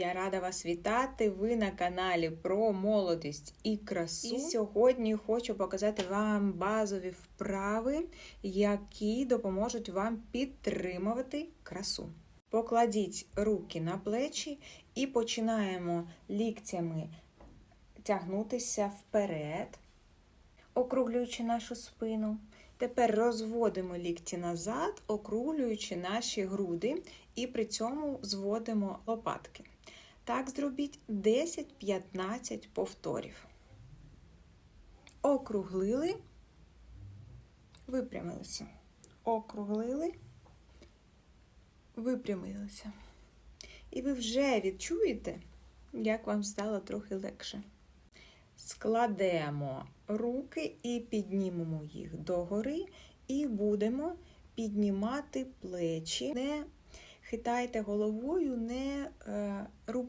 Я рада вас вітати. Ви на каналі про молодість і красу. І сьогодні хочу показати вам базові вправи, які допоможуть вам підтримувати красу. Покладіть руки на плечі і починаємо ліктями тягнутися вперед, округлюючи нашу спину. Тепер розводимо лікті назад, округлюючи наші груди, і при цьому зводимо лопатки. Так зробіть 10-15 повторів. Округлили, випрямилися. Округлили, випрямилися. І ви вже відчуєте, як вам стало трохи легше. Складемо руки і піднімемо їх догори, і будемо піднімати плечі. Не хитайте головою, не,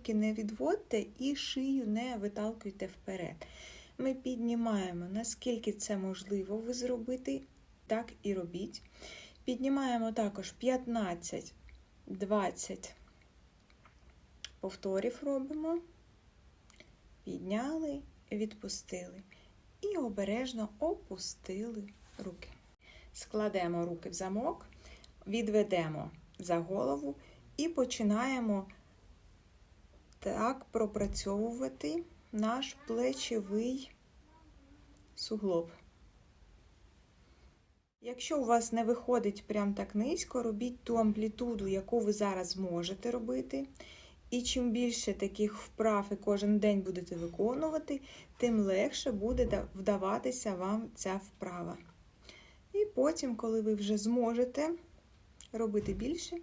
руки не відводьте і шию не виталкуйте вперед. Ми піднімаємо, наскільки це можливо ви зробити, так і робіть. Піднімаємо також 15-20 повторів робимо. Підняли, відпустили. І обережно опустили руки. Складемо руки в замок, відведемо за голову і починаємо так пропрацьовувати наш плечовий суглоб. Якщо у вас не виходить прям так низько, робіть ту амплітуду, яку ви зараз можете робити. І чим більше таких вправ і кожен день будете виконувати, тим легше буде вдаватися вам ця вправа. І потім, коли ви вже зможете робити більше,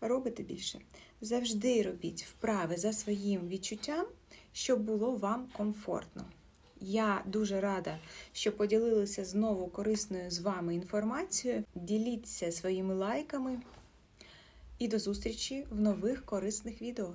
робите більше. Завжди робіть вправи за своїм відчуттям, щоб було вам комфортно. Я дуже рада, що поділилася знову корисною з вами інформацією. Діліться своїми лайками і до зустрічі в нових корисних відео.